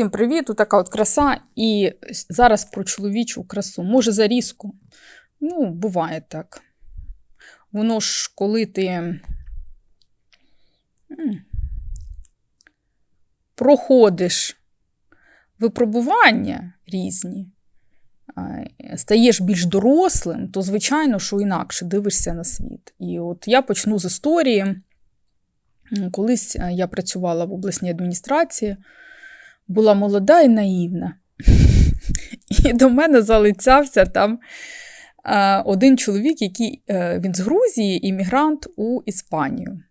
Всім привіт! Така от краса. І зараз про чоловічу красу. Може, зарізку. Ну, буває так. Воно ж, коли ти проходиш випробування різні, стаєш більш дорослим, то, звичайно, що інакше дивишся на світ. І от я почну з історії. Колись я працювала в обласній адміністрації, була молода і наївна. І до мене залицявся там один чоловік, який е, він з Грузії, іммігрант у Іспанію.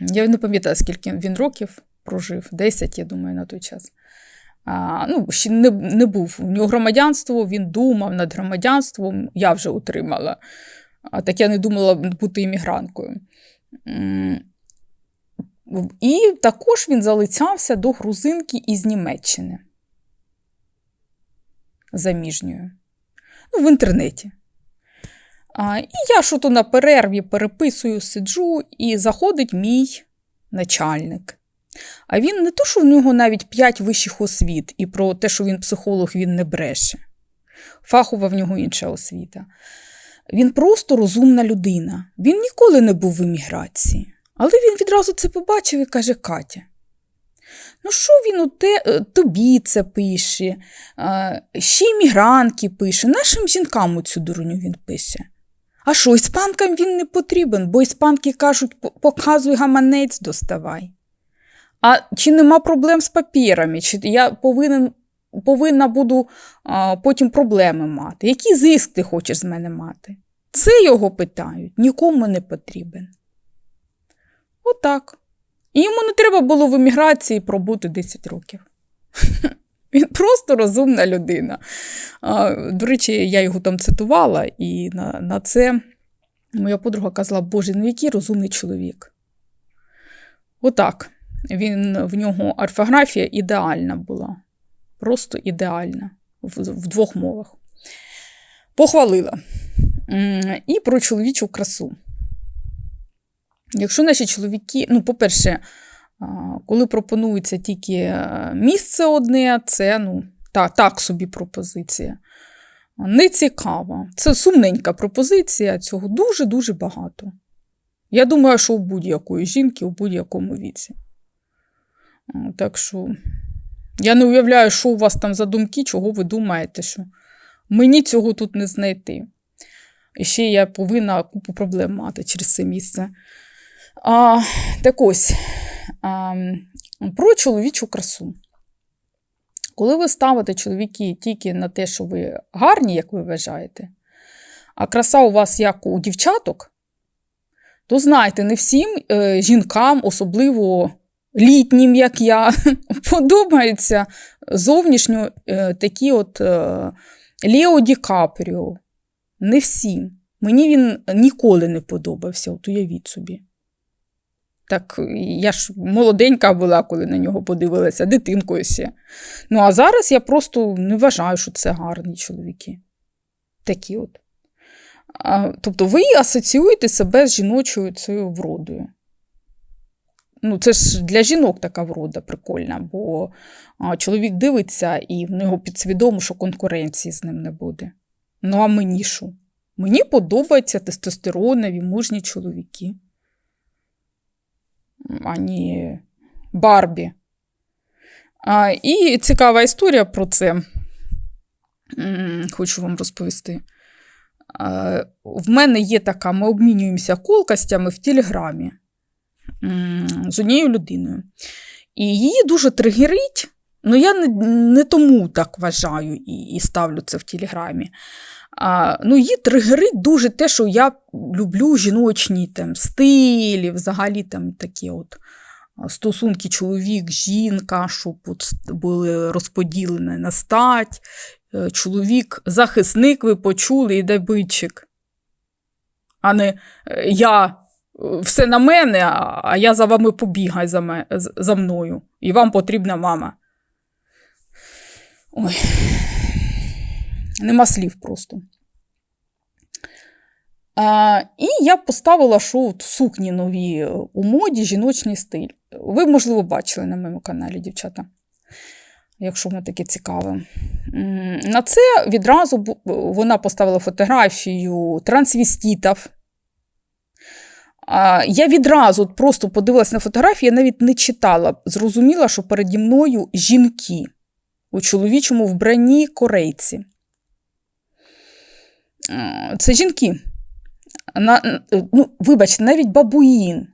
Я не пам'ятаю, скільки він років прожив, 10, я думаю, на той час. А, ну, ще не, не був. У нього громадянство, він думав над громадянством, я вже отримала. А так я не думала бути іммігранткою. І також він залицявся до грузинки із Німеччини. Заміжньою. Ну, в інтернеті. А, і я що то на перерві переписую, сиджу, і заходить мій начальник. А він не то, що в нього навіть 5 вищих освіт, і про те, що він психолог, він не бреше. Фахова в нього інша освіта. Він просто розумна людина. Він ніколи не був в еміграції. Але він відразу це побачив і каже: Катя. Ну, що він у те, е, тобі це пише, ще й мігрантки пише, нашим жінкам цю дурню він пише. А що, іспанкам він не потрібен, бо іспанки кажуть, показуй гаманець, доставай. А чи нема проблем з папірами? Чи я повинен, повинна буду а, потім проблеми мати? Який зиск ти хочеш з мене мати? Це його питають, нікому не потрібен. Отак. І йому не треба було в еміграції пробути 10 років. Він просто розумна людина. До речі, я його там цитувала, і на, на це моя подруга казала: Боже, ну який розумний чоловік. Отак. Він, в нього орфографія ідеальна була. Просто ідеальна в, в двох мовах. Похвалила. І про чоловічу красу. Якщо наші чоловіки, ну, по-перше, коли пропонується тільки е, місце одне, це ну, та, так собі пропозиція. Не цікава. Це сумненька пропозиція, цього дуже-дуже багато. Я думаю, що у будь-якої жінки у будь-якому віці. Так що я не уявляю, що у вас там за думки, чого ви думаєте, що мені цього тут не знайти. І ще я повинна купу проблем мати через це місце. А, так ось, а, про чоловічу красу. Коли ви ставите чоловіки тільки на те, що ви гарні, як ви вважаєте, а краса у вас як у дівчаток, то знайте, не всім е, жінкам, особливо літнім, як я, подобаються зовнішньо е, такі от е, Лео Ді Капріо. Не всім. Мені він ніколи не подобався, от уявіть собі. Так, я ж молоденька була, коли на нього подивилася, дитинкою ще. Ну, а зараз я просто не вважаю, що це гарні чоловіки. Такі от. А, тобто ви асоціюєте себе з жіночою цією вродою. Ну, це ж для жінок така врода прикольна, бо чоловік дивиться і в нього підсвідомо, що конкуренції з ним не буде. Ну, а мені що? Мені подобаються тестостеронові мужні чоловіки ані Барбі. А, і цікава історія про це. Хочу вам розповісти. А, в мене є така, ми обмінюємося колкостями в Телеграмі з однією людиною. І її дуже тригерить. Ну, я не, не тому так вважаю і, і ставлю це в Телеграмі. А, ну, її тригерить дуже те, що я люблю жіночні там, стилі, взагалі там такі от стосунки чоловік, жінка, щоб от були розподілені на стать. Е, Чоловік, захисник, ви почули, і добитчик. А не е, я е, все на мене, а я за вами побігаю за, за мною. І вам потрібна мама. Ой. Нема слів просто. А, і я поставила, що от сукні нові у моді, жіночний стиль. Ви, можливо, бачили на моєму каналі, дівчата. якщо воно таке цікаве. На це відразу вона поставила фотографію трансвістітів. Я відразу просто подивилася на фотографії, я навіть не читала. Зрозуміла, що переді мною жінки у чоловічому вбранні корейці. Е, Це жінки. На, ну, вибачте, навіть бабуїн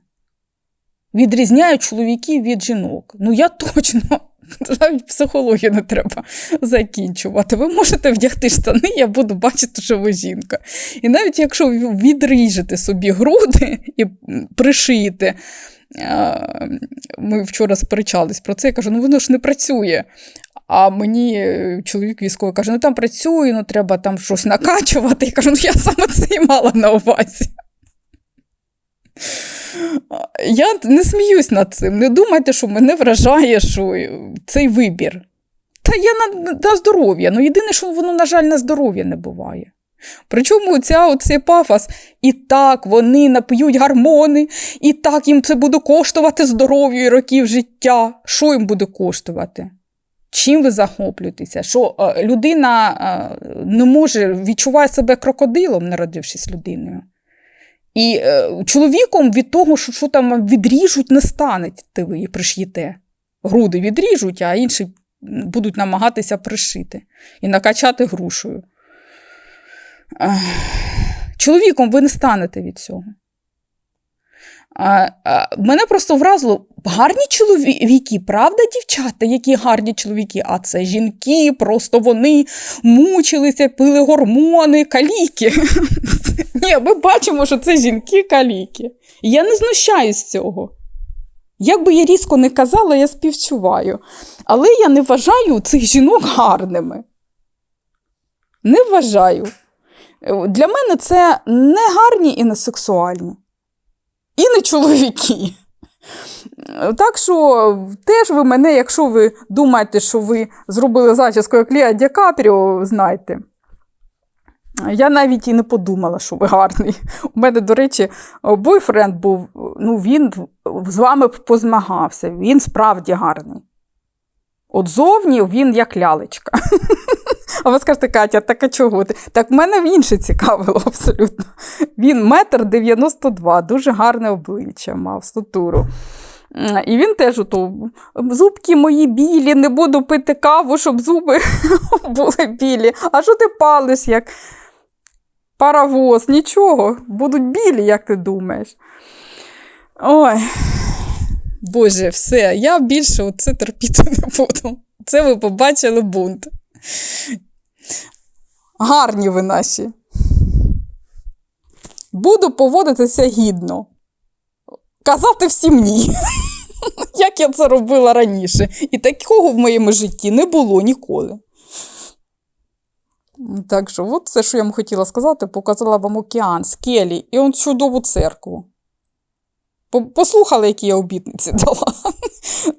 відрізняють чоловіків від жінок. Ну, я точно, навіть психологію не треба закінчувати. Ви можете вдягти штани, я буду бачити, що ви жінка. І навіть якщо відріжете собі груди і пришиєте, ми вчора сперечались про це, я кажу, ну воно ж не працює. А мені е, чоловік військовий каже: ну там працює, ну треба там щось накачувати. Я кажу, ну я саме це і мала на увазі. Я не сміюсь над цим. Не думайте, що мене вражає що цей вибір. Та я на, на здоров'я. Ну, єдине, що воно, на жаль, на здоров'я не буває. Причому ця, оцей пафос, і так вони нап'ють гормони, і так їм це буде коштувати здоров'я і років життя. Що їм буде коштувати? Чим ви захоплюєтеся? Що е, людина е, не може відчуває себе крокодилом, народившись людиною. І е, чоловіком від того, що, що там відріжуть, не станете ви і приш'єте. Груди відріжуть, а інші будуть намагатися пришити і накачати грушею. Чоловіком ви не станете від цього. Мене просто вразило гарні чоловіки, правда, дівчата, які гарні чоловіки, а це жінки, просто вони мучилися, пили гормони, каліки. Ні, ми бачимо, що це жінки каліки. Я не знущаюсь цього. Як би я різко не казала, я співчуваю. Але я не вважаю цих жінок гарними. Не вважаю. Для мене це не гарні і не сексуальні. І не чоловіки. Так що теж ви мене, якщо ви думаєте, що ви зробили зачіску як Ліа Ді знайте. Я навіть і не подумала, що ви гарний. У мене, до речі, бойфренд був, ну він з вами позмагався, він справді гарний. От зовні він як лялечка. А ви скажете, Катя, так а чого ти? Так в мене інше цікавило абсолютно. Він метр 92, дуже гарне обличчя мав статуру. І він теж ото, зубки мої білі, не буду пити каву, щоб зуби були білі. А що ти палиш, як паровоз? Нічого, будуть білі, як ти думаєш. Ой, Боже, все, я більше це терпіти не буду. Це ви побачили бунт. Гарні ви наші. Буду поводитися гідно. Казати всім ні. Як я це робила раніше. І такого в моєму житті не було ніколи. Так що, от все, що я вам хотіла сказати, показала вам океан, скелі і он чудову церкву. Послухали, які я обітниці дала.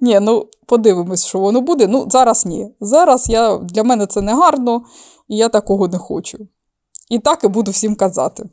Ні, ну подивимось, що воно буде. Ну, зараз ні. Зараз я, для мене це не гарно, і я такого не хочу. І так і буду всім казати.